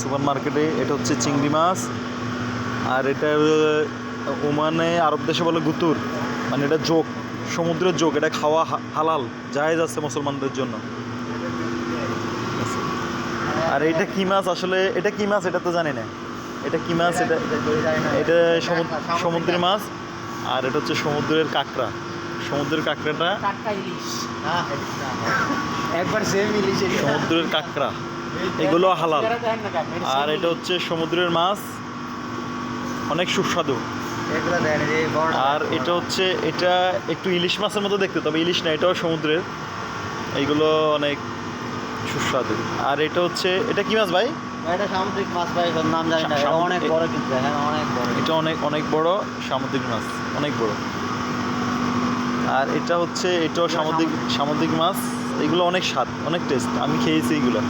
Super মার্কেটে এটা হচ্ছে চিংড়ি মাছ। আর এটা ওমানে আরব দেশে বলে গুতুর। মানে এটা যোগ সমুদ্রের যোগ এটা খাওয়া হালাল জায়েজ আছে মুসলমানদের জন্য। আর এটা কি মাছ? আসলে এটা কি মাছ? এটা তো জানি না। এটা কি মাছ? এটা এটা সমুদ্র সমুদ্রের মাছ। আর এটা হচ্ছে সমুদ্রের কাঁকড়া। সমুদ্রের কাঁকড়াটা একবার সেম ইলিশ সমুদ্রের কাঁকড়া। এগুলো হালাল। আর এটা হচ্ছে সমুদ্রের মাছ। অনেক সুস্বাদু। আর এটা হচ্ছে এটা একটু ইলিশ মাছের মতো দেখতে তবে ইলিশ না এটাও সমুদ্রের। এইগুলো অনেক সুস্বাদু। আর এটা হচ্ছে এটা কি মাছ ভাই? এটা সামুদ্রিক মাছ ভাই নাম জানি না। অনেক বড় কিন্তু হ্যাঁ অনেক বড়। এটা অনেক অনেক বড় সামুদ্রিক মাছ অনেক বড়। আর এটা হচ্ছে এটাও সামুদ্রিক সামুদ্রিক। মাছ। এগুলো অনেক স্বাদ অনেক টেস্ট আমি খেয়েছি এগুলো।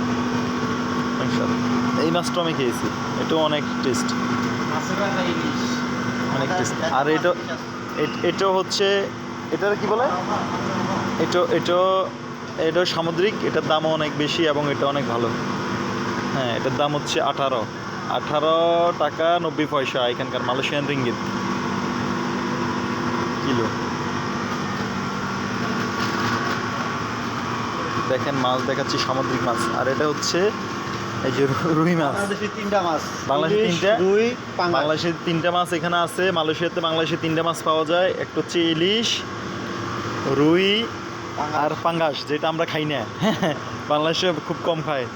এই মাছটাও আমি খেয়েছি। এটাও অনেক টেস্ট অনেক টেস্ট আর এটা এট- হচ্ছে এটার কি বলে? এটা এটাও এটাও সামুদ্রিক, এটার দামও অনেক বেশি এবং এটা অনেক ভালো। হ্যাঁ এটার দাম হচ্ছে আঠারো। আঠারো টাকা নব্বই পয়সা, এখানকার মালয়েশিয়ান রিঙ্গিত। কিলো। দেখেন, মাছ দেখাচ্ছি সামুদ্রিক মাছ। আর এটা হচ্ছে এই যে রুই মাছ। বাংলাদেশের তিনটা মাছ। বাংলাদেশে তিনটা? রুই বাংলাদেশের তিনটা মাছ এখানে আছে। মালয়েশিয়াতে বাংলাদেশে তিনটা মাছ পাওয়া যায়। একটা হচ্ছে ইলিশ রুই আর পাঙ্গাস যেটা আমরা খাই না। বাংলাদেশে খুব কম খায়।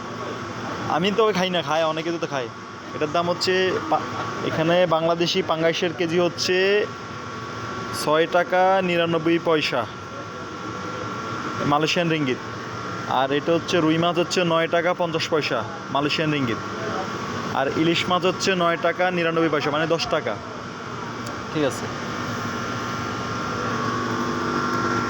আমি তো খাই না খাই অনেকে তো খায়। এটার দাম হচ্ছে এখানে বাংলাদেশি পাঙ্গাসের কেজি হচ্ছে ছয় টাকা নিরানব্বই পয়সা। Malaysian ringgit. আর এটা হচ্ছে রুই মাছ হচ্ছে নয় টাকা পঞ্চাশ পয়সা, মালয়েশিয়ান রিঙ্গিত। আর ইলিশ মাছ হচ্ছে নয় টাকা নিরানব্বই পয়সা মানে দশ টাকা। ঠিক আছে।